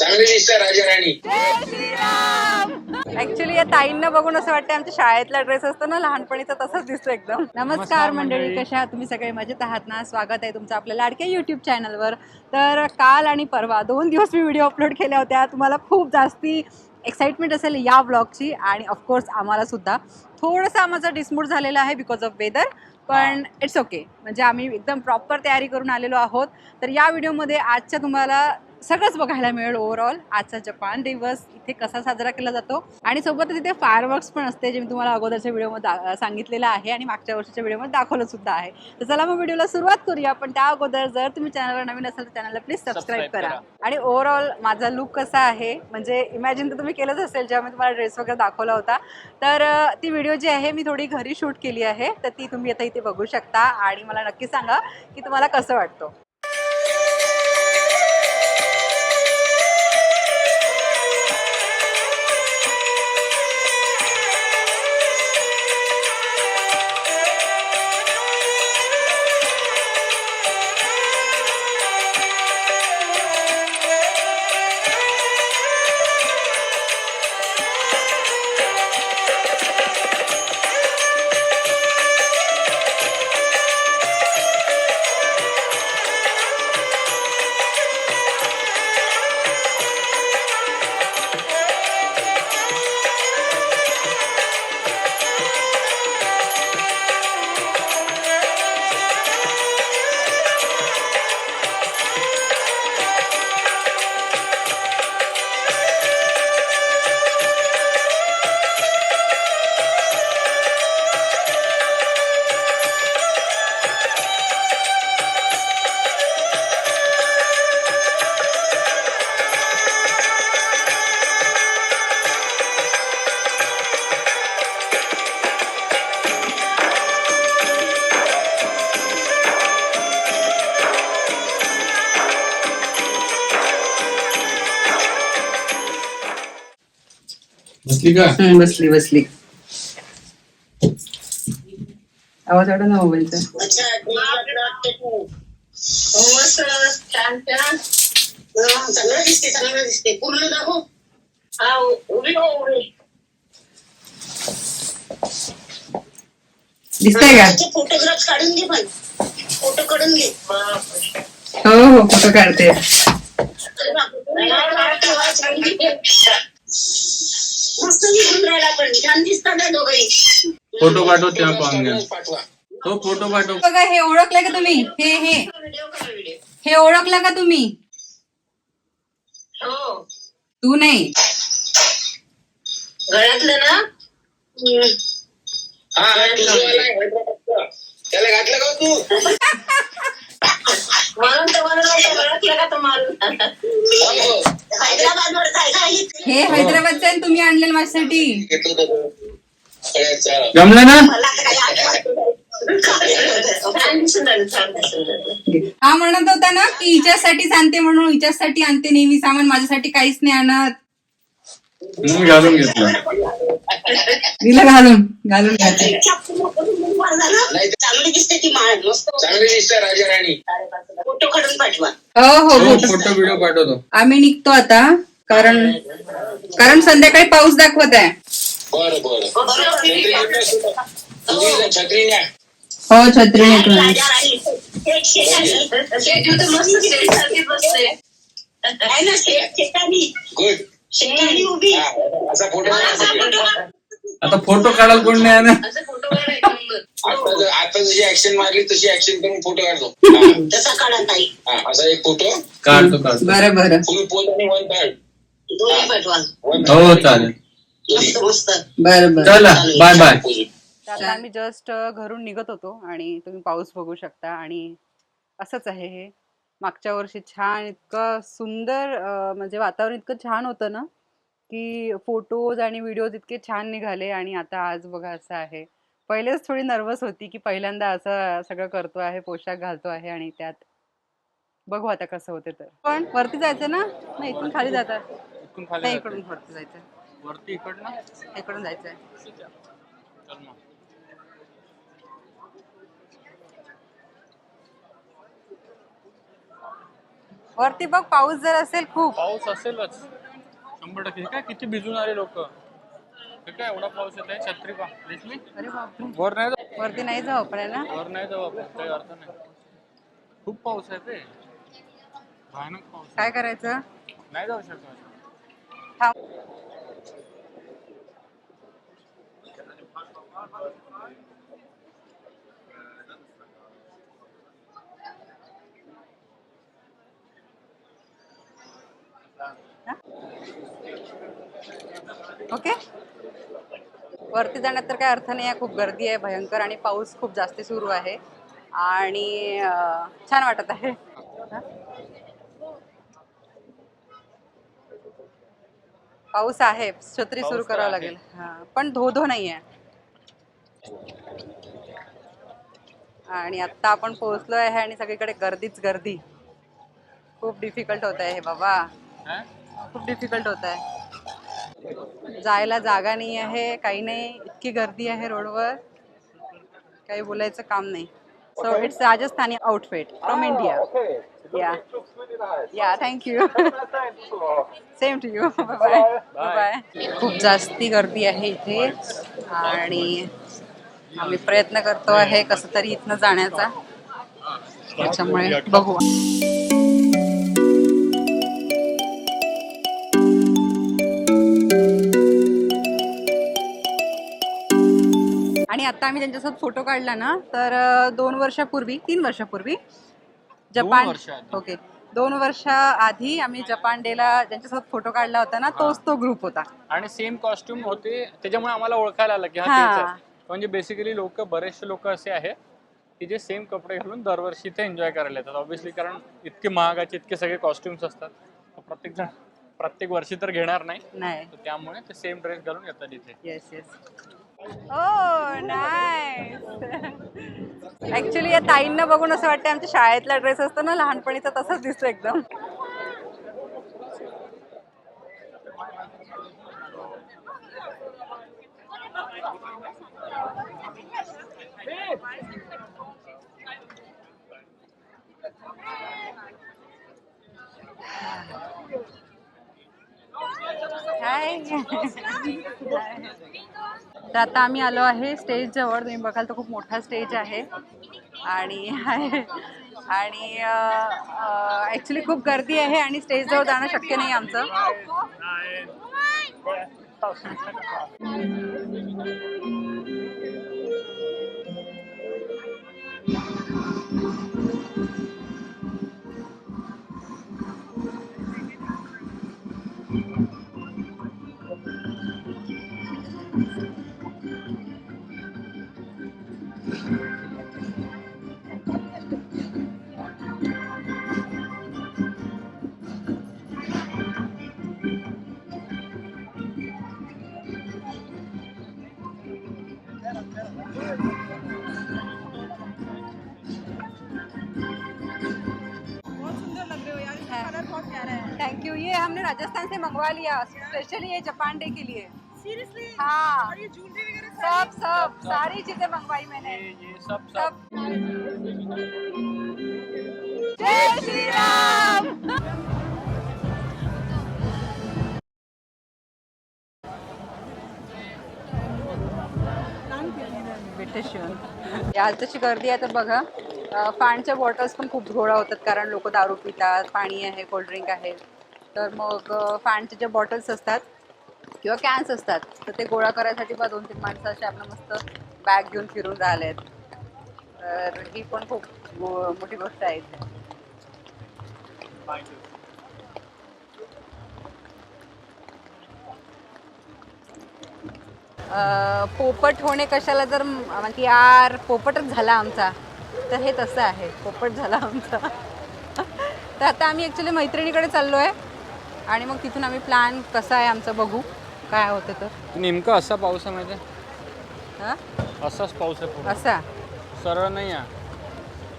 चांगली दिसतं राजा राणी. ऍक्च्युली या ताईंना बघून असं वाटतं आमच्या शाळेतला ड्रेस असतो ना लहानपणीचा तसंच दिसतो एकदम. नमस्कार मंडळी कशा आहात? तुम्ही सगळे मजेत आहात ना? स्वागत आहे तुमचं आपल्या लाडक्या युट्यूब चॅनलवर तर काल आणि परवा दोन दिवस मी व्हिडिओ अपलोड केल्या होत्या. तुम्हाला खूप जास्ती एक्साइटमेंट असेल या ब्लॉगची आणि ऑफकोर्स आम्हाला सुद्धा. थोडंसं आमचा डिसमूड झालेला आहे बिकॉज ऑफ वेदर पण इट्स ओके म्हणजे आम्ही एकदम प्रॉपर तयारी करून आलेलो आहोत. तर या व्हिडिओमध्ये आजच्या तुम्हाला सगळंच बघायला मिळेल ओव्हरऑल आजचा जपान दिवस इथे कसा साजरा केला जातो. आणि सोबतच इथे फायरवर्क्स पण असते जे मी तुम्हाला अगोदरच्या व्हिडिओमध्ये सांगितलेलं आहे आणि मागच्या वर्षीच्या व्हिडिओमध्ये दाखवलं सुद्धा आहे. तर चला मग व्हिडिओला सुरुवात करूया पण त्या अगोदर जर तुम्ही चॅनलवर नवीन असाल तर चॅनलला प्लीज सबस्क्राईब करा. आणि ओव्हरऑल माझा लुक कसा आहे म्हणजे इमॅजिन तर तुम्ही केलंच असेल जेव्हा मी तुम्हाला ड्रेस वगैरे दाखवला होता. तर ती व्हिडिओ जी आहे मी थोडी घरी शूट केली आहे तर ती तुम्ही आता इथे बघू शकता. आणि मला नक्की सांगा की तुम्हाला कसं वाटतं. बसली का? बसली बसली. आवाज वाटत ना मोबाईलचा? मस्त छान छान चांगलं दिसते चांगलं दिसते पूर्ण दाखव हा उभी हो उभी दिसतंय का? फोटोग्राफ काढून घे पण फोटो काढून घे बापरे. हो हो फोटो काढते अरे बापरे. हा, हा, तेव्हा छान दिसते. मस्त दिसून राहिला पण छान दिसतात फोटो पाठव तेव्हा पाहून घ्या पाठवा तो फोटो पाठव बघा हे ओळखलं का तुम्ही? हे हे. व्हिडिओ करा व्हिडिओ हे ओळखलं का तुम्ही? हो. तू नाही. गळ्यातलं ना. हा हा आहे. त्याला घातलं का तू? म्हणून तर म्हणून राहिलं, गळ्यातलं का तुम्हाला हो. हैदराबाद वर. हे हैदराबादचं आहे तुम्ही आणलेलं माझ्यासाठी. जमलं ना मला काही आठवत नाही. हा म्हणत होता ना की हिच्यासाठीच आणते म्हणून हिच्यासाठी आणते नेहमी सामान माझ्यासाठी काहीच नाही आणत मी घालून घेतलं दिलं घालून घालून घालते नाही, चांगली दिसते ती माळ मस्त चांगली दिसतं राजा राणी फोटो काढून पाठवा. हो हो हो. फोटो व्हिडिओ पाठवतो. आम्ही निघतो आता. कारण कारण संध्याकाळी पाऊस दाखवत आहे. बरं बरं. छत्री छत्री. न्या. हो छत्री नेतो हा, काढ. आता फोटो काढायला कोण नाही ना असा फोटो काढायचा नंबर. आता जशी ऍक्शन मारली तशी ऍक्शन करून फोटो काढतो. तसा काढा ताई हा, असा एक फोटो. काढतो काढतो. बरं बरं. फुल पोज आणि वन थर्ड दोन्ही पाठवा वन हो चालेल. मस्त मस्त. बरं बरं. चला बाय बाय आता आम्ही जस्ट घरून निघत होतो आणि तुम्ही पाऊस बघू शकता आणि असंच आहे हे. मागच्या वर्षी छान इतकं सुंदर म्हणजे वातावरण इतकं छान होतं ना की फोटोज आणि व्हिडिओज इतके छान निघाले आणि आता आज बघा असं आहे. पहिलेच थोडी नर्वस होती की पहिल्यांदा असं सगळं करतो आहे पोशाख घालतो आहे आणि त्यात बघू आता कसं होते तर. पण वरती जायचं ना? नाही इथून खाली जातात. इकडून नाही जाते. इकडून वरती जायचं वरती इकडनं? इकडून जायचंय. चल मग. वरती बघ पाऊस जर असेल खूप. पाऊस असेलच. शंभर टक्के. हे काय किती भिजून आले लोक? काय एवढा पाऊस येत आहे छत्री पा दिसली अरे बापरे. वर नाही जाऊ? वरती नाही जाऊ आपल्याला वर नाही जाऊ आपण काही अर्थ नाही. खूप पाऊस आहे ते. भयानक पाऊस. काय करायचं? नाही जाऊ शकत थांब. ओके? वरती जाण्यात तर काही अर्थ नाही आहे. खूप गर्दी आहे भयंकर आणि पाऊस खूप जास्ती सुरू आहे. आणि छान वाटत आहे? पाऊस आहे छत्री सुरू करावं. लागेल. हा पण धो धो नाही आहे आणि आता आपण पोहोचलो आहे आणि सगळीकडे गर्दीच गर्दी. खूप डिफिकल्ट होत आहे हे बाबा? खूप डिफिकल्ट होत आहे जायला जागा नाही आहे काही नाही इतकी गर्दी आहे रोडवर. काही बोलायचं काम नाही. So it's Rajasthani outfit from India yeah yeah thank you same to you bye bye खूप जास्ती गर्दी आहे इथे. आणि आम्ही प्रयत्न करतो आहे कसं तरी इथनं जाण्याचा. त्याच्यामुळे बघू. आता आम्ही त्यांच्यासोबत फोटो काढला ना तर दोन वर्षापूर्वी तीन वर्षापूर्वी जपान. ओके. दोन वर्षा आधी आम्ही जपान डेला ज्यांच्यासोबत फोटो काढला होता ना तोच तो ग्रुप होता. आणि सेम कॉस्ट्युम होते त्याच्यामुळे आम्हाला ओळखायला आलं की हा. म्हणजे बेसिकली लोक बरेचसे लोक असे आहेत की जे सेम कपडे घालून दरवर्षी इथे एन्जॉय करायला येतात. ऑब्व्हियसली कारण इतके महागाचे इतके सगळे कॉस्ट्युम्स असतात. प्रत्येक जण प्रत्येक वर्षी तर घेणार नाही. त्यामुळे ते सेम ड्रेस घालून येतात इथे. येस येस हो नाईस ऍक्च्युली या ताईंना बघून असं वाटतं आमच्या शाळेतला ड्रेस असतो ना लहानपणीचा तसाच दिसतो एकदम. हाय तर आता आम्ही आलो आहे स्टेजजवळ तुम्ही बघाल तर खूप मोठा स्टेज आहे. आणि आणि ॲक्च्युली खूप गर्दी आहे आणि स्टेजजवळ जाणं शक्य नाही आमचं. थैंक यू ये हमने राजस्थान से मंगवा लिया स्पेशली ये जापान डे के लिए। सीरियसली हाँ। और ये ज्वेलरी वगैरह सब सब। सारी चीज़ें मंगवाई मैंने। ये ये सब सब। सब। आज तशी गर्दी आहे तर बघा. पाणच्या बॉटल्स पण खूप घोळा होतात कारण लोक दारू पितात पाणी आहे कोल्ड्रिंक आहे. तर मग पाणचे जे बॉटल्स असतात किंवा कॅन्स असतात तर ते गोळा करायसाठी बा दोन तीन माणसं असे आपलं मस्त बॅग घेऊन फिरून राहिले आहेत तर ही पण खूप मोठी गोष्ट आहे इथे अं, पोपट होणे कशाला जर म्हणजे यार पोपटच झाला आमचा. तर हे तसं आहे पोपट झाला आमचा. तर आता आम्ही ॲक्च्युली मैत्रिणीकडे चाललो आहे आणि मग तिथून आम्ही प्लॅन कसा आहे आमचं बघू. काय होतं तर. नेमका असा पाऊस आहे आहे? हां? असाच पाऊस आहे. असा? सरळ नाही आहे.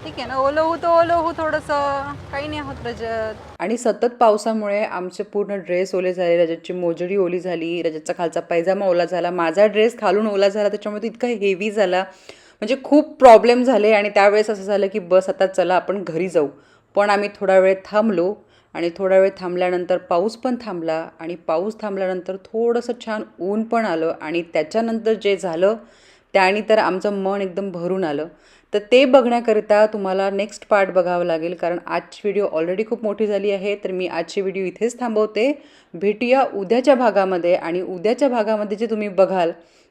ठीक आहे ना ओलं होऊ तर ओलं होऊ थोडंसं काही नाही होत रजत. आणि सतत पावसामुळे आमचे पूर्ण ड्रेस ओले झाले रजतची मोजडी ओली झाली रजतचा खालचा पैजामा ओला झाला माझा ड्रेस खालून ओला झाला त्याच्यामुळे तो इतका हेवी झाला. म्हणजे खूप प्रॉब्लेम झाले आणि त्यावेळेस असं झालं की बस आता चला आपण घरी जाऊ. पण आम्ही थोडा वेळ थांबलो आणि थोडा वेळ थांबल्यानंतर पाऊस पण थांबला आणि पाऊस थांबल्यानंतर थोडंसं छान ऊन पण आलं आणि त्याच्यानंतर जे झालं त्याने तर आमचं मन एकदम भरून आलं. तर ते बघण्याकरिता तुम्हाला नेक्स्ट पार्ट बघावं लागेल कारण आजची व्हिडिओ ऑलरेडी खूप मोठी झाली आहे. तर मी आजची व्हिडिओ इथेच थांबवते. भेटूया उद्याच्या भागामध्ये आणि उद्याच्या भागामध्ये जे तुम्ही बघाल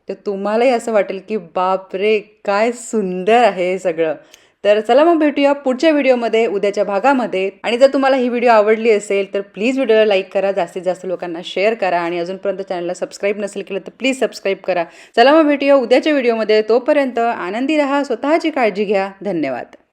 तर तुम्हालाही असं वाटेल की बाप रे काय सुंदर आहे हे सगळं. तर चला मग भेटूया पुढच्या व्हिडिओमध्ये उद्याच्या भागामध्ये. आणि जर तुम्हाला ही व्हिडिओ आवडली असेल तर प्लीज व्हिडिओला लाईक करा जास्तीत जास्त लोकांना शेअर करा आणि अजूनपर्यंत चॅनलला सबस्क्राईब नसेल केलं तर प्लीज सबस्क्राईब करा. चला मग भेटूया उद्याच्या व्हिडिओमध्ये. तोपर्यंत आनंदी रहा स्वतःची काळजी घ्या. धन्यवाद.